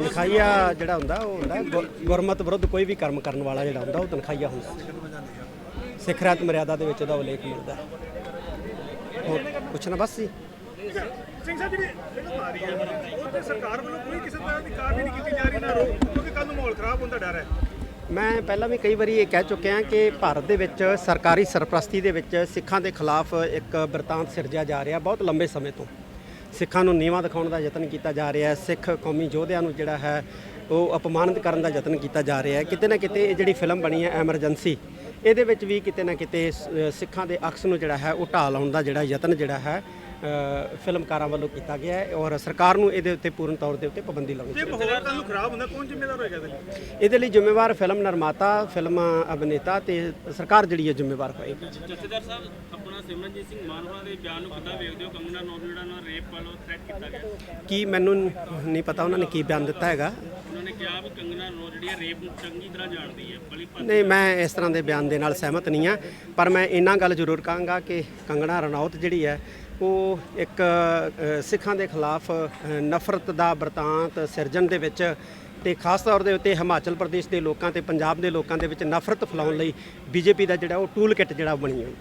ਤਨਖਾਹੀਆ ਜਿਹੜਾ ਹੁੰਦਾ ਉਹ ਹੁੰਦਾ ਗੁ- ਗੁਰਮਤ ਵਿਰੁੱਧ ਕੋਈ ਵੀ ਕਰਮ ਕਰਨ ਵਾਲਾ ਜਿਹੜਾ ਹੁੰਦਾ ਉਹ ਤਨਖਾਹੀਆ ਹੁੰਦਾ ਸਿੱਖ ਰਾਤ ਮਰਿਆਦਾ ਦੇ ਵਿੱਚ ਉਹਦਾ ਉਲੇਖ ਮਿਲਦਾ ਹੈ। ਹੋਰ ਪੁੱਛਣਾ ਬਸ ਜੀ? ਸਿੰਘ ਸਾਹਿਬ ਜਿਹੜੀ ਫਿਲਮ ਆ ਰਹੀ ਹੈ ਉਹ ਤੇ ਸਰਕਾਰ ਵੱਲੋਂ ਕੋਈ ਕਿਸੇ ਤਰ੍ਹਾਂ ਦੀ ਕਾਰਵਾਈ ਨਹੀਂ ਕੀਤੀ ਜਾ ਰਹੀ ਨਾ ਰੋਕ ਕਿਉਂਕਿ ਕੱਲ ਨੂੰ ਮਾਹੌਲ ਖਰਾਬ ਹੋਣ ਦਾ ਡਰ ਹੈ। ਮੈਂ ਪਹਿਲਾਂ ਵੀ ਕਈ ਵਾਰੀ ਇਹ ਕਹਿ ਚੁੱਕਿਆ ਕਿ ਭਾਰਤ ਦੇ ਵਿੱਚ ਸਰਕਾਰੀ ਸਰਪ੍ਰਸਤੀ ਦੇ ਵਿੱਚ ਸਿੱਖਾਂ ਦੇ ਖਿਲਾਫ ਇੱਕ ਬਿਰਤਾਂਤ ਸਿਰਜਿਆ ਜਾ ਰਿਹਾ ਬਹੁਤ ਲੰਬੇ ਸਮੇਂ ਤੋਂ। ਸਿੱਖਾਂ ਨੂੰ ਨੀਵਾਂ ਦਿਖਾਉਣ ਦਾ ਯਤਨ ਕੀਤਾ ਜਾ ਰਿਹਾ ਹੈ। ਸਿੱਖ ਕੌਮੀ ਯੋਧਿਆਂ ਨੂੰ ਜਿਹੜਾ ਹੈ, ਉਹ ਅਪਮਾਨਿਤ ਕਰਨ ਦਾ ਯਤਨ ਕੀਤਾ ਜਾ ਰਿਹਾ ਹੈ। ਕਿਤੇ ਨਾ ਕਿਤੇ ਇਹ ਜਿਹੜੀ ਫਿਲਮ ਬਣੀ ਹੈ, ਐਮਰਜੈਂਸੀ, ਇਹਦੇ ਵਿੱਚ ਵੀ ਕਿਤੇ ਨਾ ਕਿਤੇ ਸਿੱਖਾਂ ਦੇ ਅਕਸ ਨੂੰ ਜਿਹੜਾ ਹੈ, ਉਹ ਢਾਹ ਲਾਉਣ ਦਾ ਜਿਹੜਾ ਯਤਨ ਜਿਹੜਾ ਹੈ ਫਿਲਮਕਾਰਾਂ ਵੱਲੋਂ ਕੀਤਾ ਗਿਆ ਹੈ ਔਰ ਸਰਕਾਰ ਨੂੰ ਇਹਦੇ ਉੱਤੇ ਪੂਰਨ ਤੌਰ ਦੇ ਉੱਤੇ ਪਾਬੰਦੀ ਲਾਉਣੀ ਜੇ ਮਾਹੌਲ ਕੱਲ ਨੂੰ ਖਰਾਬ ਹੁੰਦਾ ਕੌਣ ਜ਼ਿੰਮੇਵਾਰ ਹੋਏਗਾ ਇਹਦੇ ਲਈ? ਇਹਦੇ ਲਈ ਜ਼ਿੰਮੇਵਾਰ ਫਿਲਮ ਨਿਰਮਾਤਾ ਫਿਲਮ ਅਭਿਨੇਤਾ ਤੇ ਸਰਕਾਰ ਜਿਹੜੀ ਹੈ ਜ਼ਿੰਮੇਵਾਰ ਹੋਏਗੀ। ਜਥੇਦਾਰ ਸਾਹਿਬ ਆਪਣਾ ਸਿਮਰਨਜੀਤ ਸਿੰਘ ਮਾਨ ਹੋਣਾ ਦੇ ਬਿਆਨ ਨੂੰ ਕਿੱਦਾਂ ਵੇਖਦੇ ਹੋ? ਕੰਗਨਾ ਜਿਹੜਾ ਨਾਲ ਰੇਪ ਵੱਲੋਂ ਥ੍ਰੈਟ ਕੀਤਾ ਗਿਆ। ਕੀ ਮੈਨੂੰ ਨਹੀਂ ਪਤਾ ਉਹਨਾਂ ਨੇ ਕੀ ਬਿਆਨ ਦਿੱਤਾ ਹੈਗਾ। ਉਹਨਾਂ ਨੇ ਕਿਹਾ ਵੀ ਕੰਗਨਾ ਨੌ ਜਿਹੜੀ ਹੈ ਰੇਪ ਨੂੰ ਚੰਗੀ ਤਰ੍ਹਾਂ ਜਾਣਦੀ ਹੈ ਬਲੀ ਨਹੀਂ ਮੈਂ ਇਸ ਤਰ੍ਹਾਂ ਦੇ ਬਿਆਨ ਦੇ ਨਾਲ ਸਹਿਮਤ ਨਹੀਂ ਆ ਪਰ ਮੈਂ ਇੰਨਾ ਗੱਲ ਜ਼ਰੂਰ ਕਹਾਂਗਾ ਕਿ ਕੰਗਣਾ ਰਣੌਤ ਜਿਹੜੀ ਹੈ ਉਹ ਇੱਕ ਸਿੱਖਾਂ ਦੇ ਖਿਲਾਫ ਨਫ਼ਰਤ ਦਾ ਬਰਤਾਂਤ ਸਿਰਜਣ ਦੇ ਵਿੱਚ ਤੇ ਖਾਸ ਤੌਰ ਦੇ ਉੱਤੇ ਹਿਮਾਚਲ ਪ੍ਰਦੇਸ਼ ਦੇ ਲੋਕਾਂ ਤੇ ਪੰਜਾਬ ਦੇ ਲੋਕਾਂ ਦੇ ਵਿੱਚ ਨਫ਼ਰਤ ਫੈਲਾਉਣ ਲਈ ਬੀਜੇਪੀ ਦਾ ਜਿਹੜਾ ਉਹ ਟੂਲ ਕਿੱਟ ਜਿਹੜਾ ਉਹ ਬਣੀ ਹੋਈ।